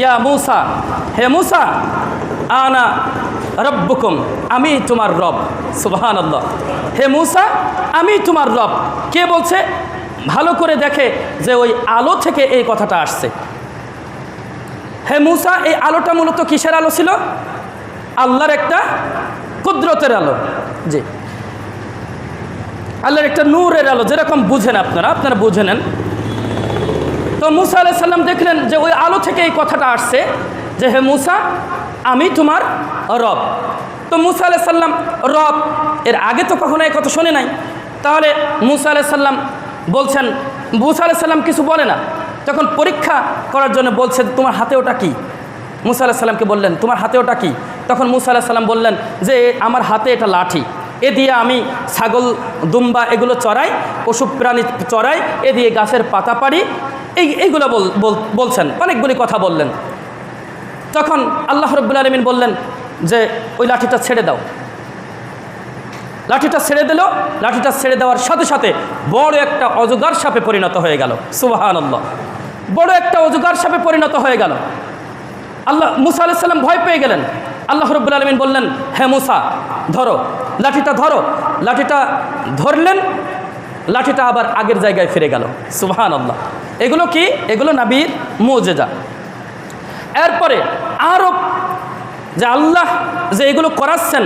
ইয়া মুসা, হে মুসা, আনা রব্বুকুম, আমি তোমার রব সুবহান হে মুসা, আমি তোমার রব। কে বলছে? ভালো করে দেখে যে ওই আলো থেকে এই কথাটা আসছে। হে মুসা, এই আলোটা মূলত কিসের আলো ছিল? আল্লাহর একটা কুদরতের আলো। জি। আল্লাহর একটা নূরের আলো, যেরকম বুঝেন আপনারা আপনারা বুঝে নেন। তো মুসা আলাহ সাল্লাম দেখলেন যে ওই আলো থেকে এই কথাটা আসছে যে, হে মুসা, আমি তোমার রব। তো মুসা আলাহ সাল্লাম রব, এর আগে তো কখনো এই কথা শোনে নাই। তাহলে মুসা আলাহ সাল্লাম বলছেন, মুসা আলাহ সাল্লাম কিছু বলে না। তখন পরীক্ষা করার জন্য বলছে, তোমার হাতে ওটা কী? মুসা আলাহ সাল্লামকে বললেন, তোমার হাতে ওটা কী? তখন মুসা আলাহ সাল্লাম বললেন, যে, আমার হাতে এটা লাঠি। এ দিয়ে আমি ছাগল, দুম্বা এগুলো চড়াই, পশু প্রাণী চড়াই, এ দিয়ে গাছের পাতা পারি এই, এইগুলো বল- বল- বলছেন, অনেকগুলি কথা বললেন। তখন আল্লাহ রব্বুল আলমিন বললেন যে, ওই লাঠিটা ছেড়ে দাও। লাঠিটা ছেড়ে দিল, লাঠিটা ছেড়ে দেওয়ার সাথে সাথে বড় একটা অজগার সাপে পরিণত হয়ে গেল। সুবাহান আল্লাহ বড় একটা অজগার সাপে পরিণত হয়ে গেল। আল্লাহ, মুসা আলাইসাল্লাম ভয় পেয়ে গেলেন। আল্লাহ রব্বুল আলমিন বললেন, হে মুসা, ধরো, লাঠিটা ধরো। লাঠিটা ধরলেন, লাঠিটা আবার আগের জায়গায় ফিরে গেল। সুবহান আল্লাহ এগুলো কি? এগুলো নাবির মোজেজা। এরপরে আরও যে আল্লাহ যে এগুলো করাচ্ছেন,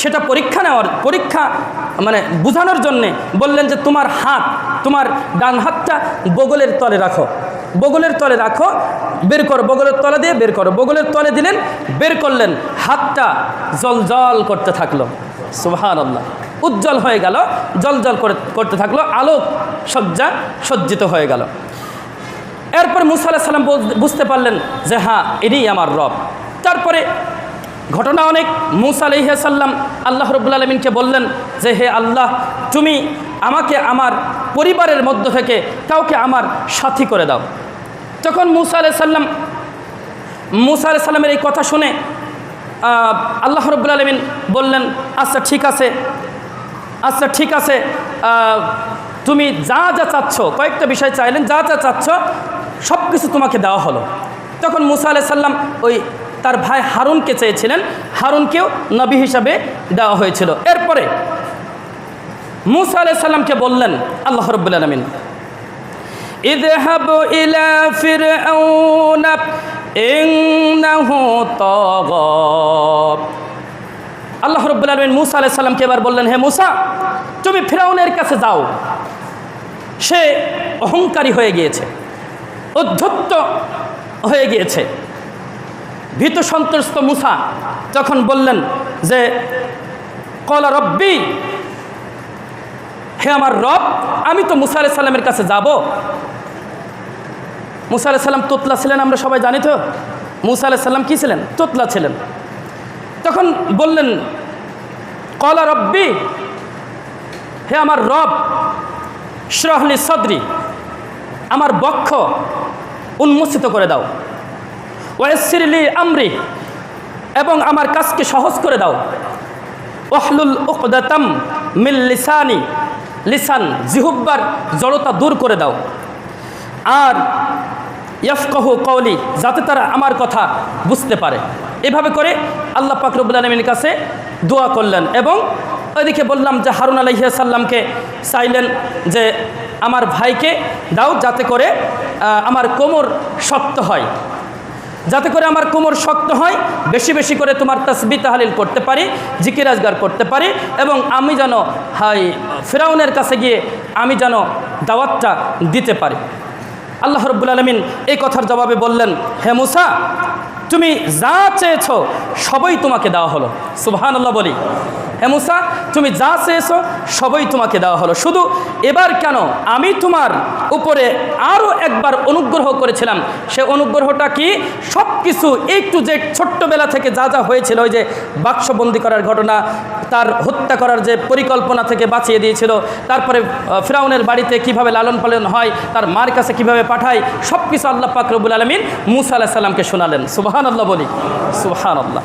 সেটা পরীক্ষা নেওয়ার, পরীক্ষা মানে বোঝানোর জন্যে বললেন যে তোমার হাত, তোমার ডান হাতটা বগলের তলে রাখো। বগলের তলে রাখো, বের করো, বগলের তলে দিয়ে বের করো। বগলের তলে দিলেন, বের করলেন, হাতটা জল জল করতে থাকল। সুবহান আল্লাহ উজ্জ্বল হয়ে গেল, জল জল করে, করতে থাকল, আলোক সজ্জা সজ্জিত হয়ে গেল। এরপর মুসা সাল্লাম বুঝতে পারলেন যে হ্যাঁ এটাই আমার রব। তারপরে ঘটনা অনেক। মুসা আলহিহাসাল্লাম আল্লাহ রব্বুল আলমিনকে বললেন যে, হে আল্লাহ, তুমি আমাকে আমার পরিবারের মধ্য থেকে কাউকে আমার সাথী করে দাও। তখন মুসা আলাহ সাল্লাম, মুসা আলাহ সাল্লামের এই কথা শুনে আল্লাহ রব্বুল আলমিন বললেন আচ্ছা ঠিক আছে। আচ্ছা ঠিক আছে। তুমি যা যা চাচ্ছ কয়েকটা বিষয় চাইলেন যা যা চাচ্ছ সব কিছু তোমাকে দেওয়া হলো তখন মুসা আলাহ সাল্লাম ওই তার ভাই হারুনকে চেয়েছিলেন হারুনকেও নবী হিসাবে দেওয়া হয়েছিল এরপরে মুসা আলাহ সাল্লামকে বললেন আল্লাহ রব্বুল আলমিন اذهب إلى فرعون إنه طغى আল্লাহ রব্বুল আলমিন মুসা আলাহ সাল্লামকে এবার বললেন হে মুসা তুমি ফেরাউনের কাছে যাও সে অহংকারী হয়ে গিয়েছে, অধ্যত্ত হয়ে গিয়েছে। ভীত সন্ত্রস্ত মুসা যখন বললেন যে, কলা রব্বি, হে আমার রব, আমি তো মুসা আলাহ সাল্লামের কাছে যাব। মুসা আলাহ সাল্লাম তোতলা ছিলেন, আমরা সবাই জানি তো। মুসা আলাহ সাল্লাম কী ছিলেন? তোতলা ছিলেন। তখন বললেন, কলা রব্বি, হে আমার রব শ্রহলি সদরি, আমার বক্ষ উন্মোচিত করে দাও। ওয়েসিরলি আমরি, এবং আমার কাজকে সহজ করে দাও। ওহলুল উকদাতাম মিল লিসানি, লিসান জিহুব্বার জড়তা দূর করে দাও। আর ইয়াফকাহু কৌলি যাতে তারা আমার কথা বুঝতে পারে। এভাবে করে আল্লাহ পাক রব্বুল আলমীর কাছে দোয়া করলেন এবং ওইদিকে বললাম যে হারুন আলহিয়া সাল্লামকে চাইলেন যে আমার ভাইকে দাও যাতে করে আমার কোমর শক্ত হয়। যাতে করে আমার কোমর শক্ত হয়, বেশি বেশি করে তোমার তসবি তাহালিল করতে পারি, জিকির আজগার করতে পারি এবং আমি যেন, হাই, ফেরাউনের কাছে গিয়ে আমি যেন দাওয়াতটা দিতে পারি। আল্লাহ রব্বুল আলমিন এই কথার জবাবে বললেন, হে মুসা, তুমি যা চেয়েছ সবই তোমাকে দেওয়া হলো। সুবহান আল্লাহ বলি। হে মুসা, তুমি যা চেয়েছো সবই তোমাকে দেওয়া হলো। শুধু এবার কেন আমি তোমার উপরে আরও একবার অনুগ্রহ করেছিলাম। সে অনুগ্রহটা কি? সব কিছু একটু যে ছোট্টবেলা থেকে যা যা হয়েছিল, ওই যে বাক্সবন্দি করার ঘটনা, তার হত্যা করার যে পরিকল্পনা থেকে বাঁচিয়ে দিয়েছিল, তারপরে ফিরাউনের বাড়িতে কীভাবে লালন পালন হয়, তার মার কাছে কীভাবে পাঠায় সব কিছু আল্লাহ পাক রবুল আলমিন মুসা আলাহ সাল্লামকে শোনালেন। সুবাহান আল্লাহ বলি। সুবাহান আল্লাহ